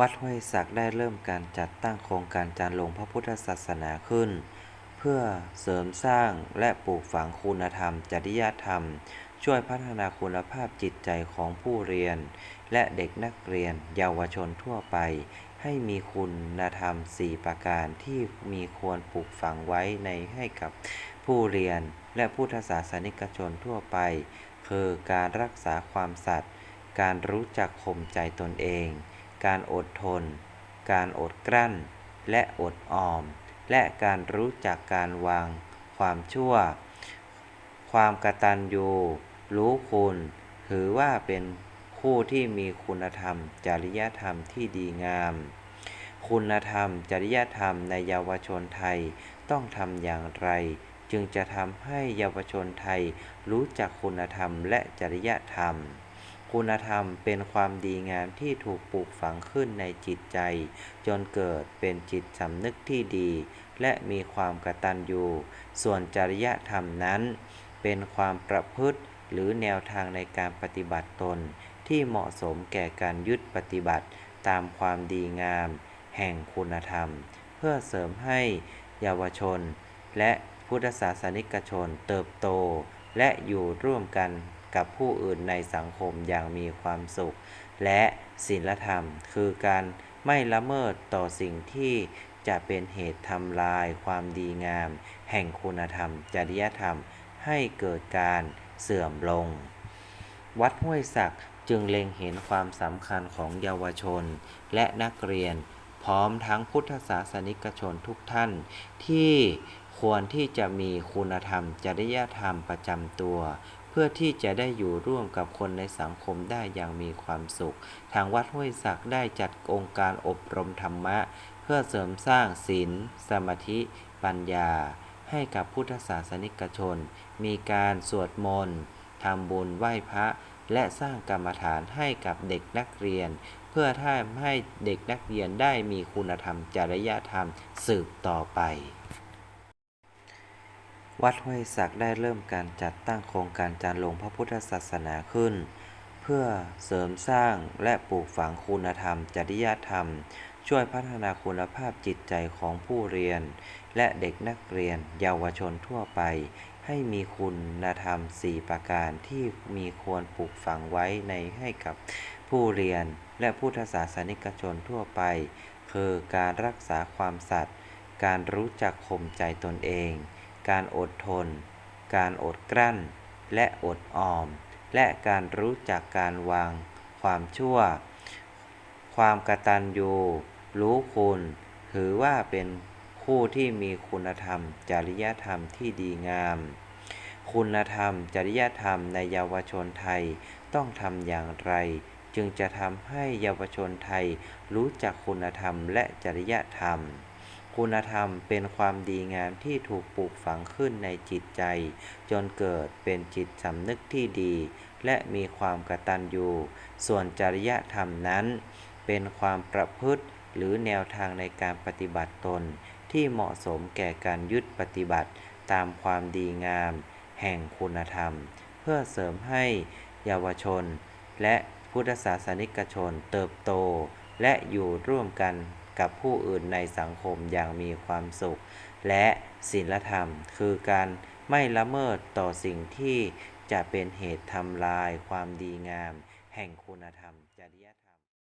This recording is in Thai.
วัดห้วยศักได้เริ่มการจัดตั้งโครงการจารย์ลงพระพุทธศาสนาขึ้น เพื่อเสริมสร้างและปลูกฝังคุณธรรม จริยธรรม ช่วยพัฒนาคุณภาพจิตใจของผู้เรียน และเด็กนักเรียนเยาวชนทั่วไป ให้มีคุณธรรม 4 ประการที่มีควรปลูกฝังไว้ในให้กับผู้เรียนและพุทธศาสนิกชนทั่วไป คือการรักษาความสัตย์การรู้จักข่มใจตนเอง การอดทน การอดกลั้น และอดออม และการรู้จักการวาง ความชั่ว ความกตัญญู รู้คุณ ถือว่าเป็นคู่ที่มีคุณธรรม จริยธรรมที่ดีงาม คุณธรรม จริยธรรมในเยาวชนไทยต้องทำอย่างไร จึงจะทำให้เยาวชนไทยรู้จักคุณธรรมและจริยธรรม คุณธรรมเป็นความดีงามที่ถูกปลูกฝังขึ้นในจิตใจ จนเกิดเป็นจิตสำนึกที่ดี และมีความกตัญญูส่วนจริยธรรมนั้น เป็นความประพฤติหรือแนวทางในการปฏิบัติตน ที่เหมาะสมแก่การยึดปฏิบัติตามความดีงาม แห่งคุณธรรม เพื่อเสริมให้เยาวชน และพุทธศาสนิกชนเติบโต และอยู่ร่วมกัน กับผู้อื่นในสังคมอย่างมีความสุข และศีลธรรม คือการไม่ละเมิดต่อสิ่งที่จะเป็นเหตุทำลายความดีงาม แห่งคุณธรรม จริยธรรม ให้เกิดการเสื่อมลง วัดห้วยศักจึงเล็งเห็นความสำคัญของเยาวชน และนักเรียน พร้อมทั้งพุทธศาสนิกชนทุกท่าน ที่ควรที่จะมีคุณธรรม จริยธรรมประจำตัว พื่อที่จะได้อยู่ร่วมกับคนในสังคมได้อย่างมีความสุข ทางวัดห้วยศักได้จัดองค์การอบรมธรรมะ เพื่อเสริมสร้างศีล สมาธิ ปัญญา ให้กับพุทธศาสนิกชน มีการสวดมนต์ทำบุญไหว้พระ และสร้างกรรมฐานให้กับเด็กนักเรียน เพื่อทำให้เด็กนักเรียนได้มีคุณธรรมจริยธรรมสืบต่อไป วัดห้วยศักได้เริ่มการจัดตั้งโครงการจารลงพระพุทธศาสนาขึ้น เพื่อเสริมสร้างและปลูกฝังคุณธรรม จริยธรรม ช่วยพัฒนาคุณภาพจิตใจของผู้เรียน และเด็กนักเรียนเยาวชนทั่วไป ให้มีคุณธรรม 4 ประการที่มีควรปลูกฝังไว้ในให้กับผู้เรียนและพุทธศาสนิกชนทั่วไป คือการรักษาความสัตย์การรู้จักข่มใจตนเอง การอดทน การอดกลั้น และอดออม และการรู้จักการวาง ความชั่ว ความกตัญญูรู้คุณ ถือว่าเป็นคู่ที่มีคุณธรรม จริยธรรมที่ดีงาม คุณธรรม จริยธรรมในเยาวชนไทยต้องทำอย่างไร จึงจะทำให้เยาวชนไทยรู้จักคุณธรรมและจริยธรรม คุณธรรมเป็นความดีงามที่ถูกปลูกฝังขึ้นในจิตใจ จนเกิดเป็นจิตสำนึกที่ดี และมีความกตัญญูส่วนจริยธรรมนั้น เป็นความประพฤติหรือแนวทางในการปฏิบัติตน ที่เหมาะสมแก่การยึดปฏิบัติตามความดีงาม แห่งคุณธรรม เพื่อเสริมให้เยาวชน และพุทธศาสนิกชนเติบโต และอยู่ร่วมกัน กับผู้อื่นในสังคมอย่างมีความสุข และศีลธรรม คือการไม่ละเมิดต่อสิ่งที่จะเป็นเหตุทำลายความดีงาม แห่งคุณธรรม จริยธรรม